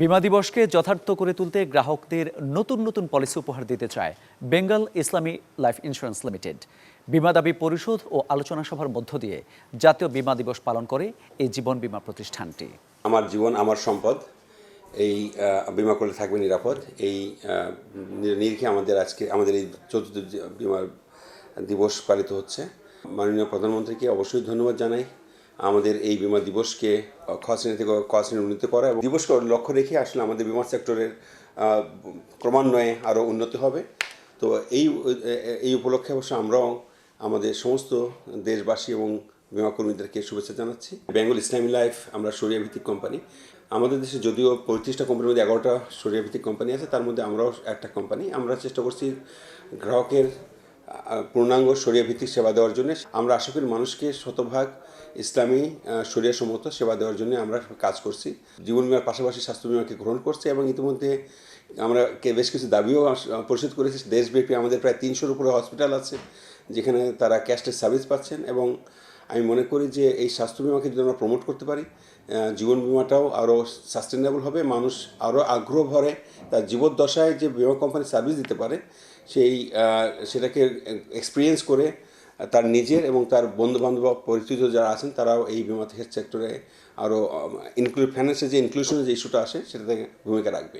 বিমা দিবসকে যথার্থ করে তুলতে গ্রাহকদের নতুন নতুন পলিসি উপহার দিতে চায় বেঙ্গল ইসলামী লাইফ ইন্স্যুরেন্স লিমিটেড। বিমা দাবি পরিশোধ ও আলোচনা সভার মধ্য দিয়ে জাতীয় বিমা দিবস পালন করে এই জীবন বিমা প্রতিষ্ঠানটি। আমার জীবন, আমার সম্পদ, এই বিমা করলে থাকবে নিরাপদ। এই নিরিখে আমাদের আজকে, আমাদের এই চতুর্থ বিমা দিবস পালিত হচ্ছে। মাননীয় প্রধানমন্ত্রীকে অবশ্যই ধন্যবাদ জানাই। আমাদের এই বিমা দিবসকে খ শ্রেণি থেকে শ্রেণি উন্নীত করা এবং দিবসকে লক্ষ্য রেখে আসলে আমাদের বিমা সেক্টরের ক্রমান্বয়ে আরও উন্নতি হবে। তো এই এই উপলক্ষে অবশ্য আমরাও আমাদের সমস্ত দেশবাসী এবং বিমা কর্মীদেরকে শুভেচ্ছা জানাচ্ছি। বেঙ্গল ইসলামী লাইফ, আমরা সরিয়া ভিত্তিক কোম্পানি। আমাদের দেশে যদিও পঁয়ত্রিশটা কোম্পানির মধ্যে এগারোটা সরিয়া ভিত্তিক কোম্পানি আছে, তার মধ্যে আমরাও একটা কোম্পানি। আমরা চেষ্টা করছি গ্রাহকের পূর্ণাঙ্গ সরিয়া ভিত্তিক সেবা দেওয়ার জন্য আমরা আশা করি মানুষকে শতভাগ ইসলামী সরিয়া সম্মত সেবা দেওয়ার জন্য আমরা কাজ করছি। জীবন বিমার পাশাপাশি স্বাস্থ্য বিমাকে গ্রহণ করছে এবং ইতিমধ্যে আমরা বেশ কিছু দাবিও পরিশোধ করেছি। দেশব্যাপী আমাদের প্রায় তিনশোর উপরে হসপিটাল আছে, যেখানে তারা ক্যাশলেস সার্ভিস পাচ্ছেন এবং আমি মনে করি যে এই স্বাস্থ্য বিমাকে যদি আমরা প্রমোট করতে পারি জীবন বিমাটাও আরও সাস্টেনেবল হবে, মানুষ আরও আগ্রহ ভরে, তার জীবদ্দশায় যে বিমা কোম্পানি সার্ভিস দিতে পারে, সেই সেটাকে এক্সপিরিয়েন্স করে, তার নিজের এবং তার বন্ধু বান্ধব পরিচিত যারা আছেন, তারাও এই বিমা সেক্টরে আরও ইনক্লুড ফাইন্যান্সিয়াল যে ইনক্লুশনের যে ইস্যুটা আসে, সেটাতে ভূমিকা রাখবে।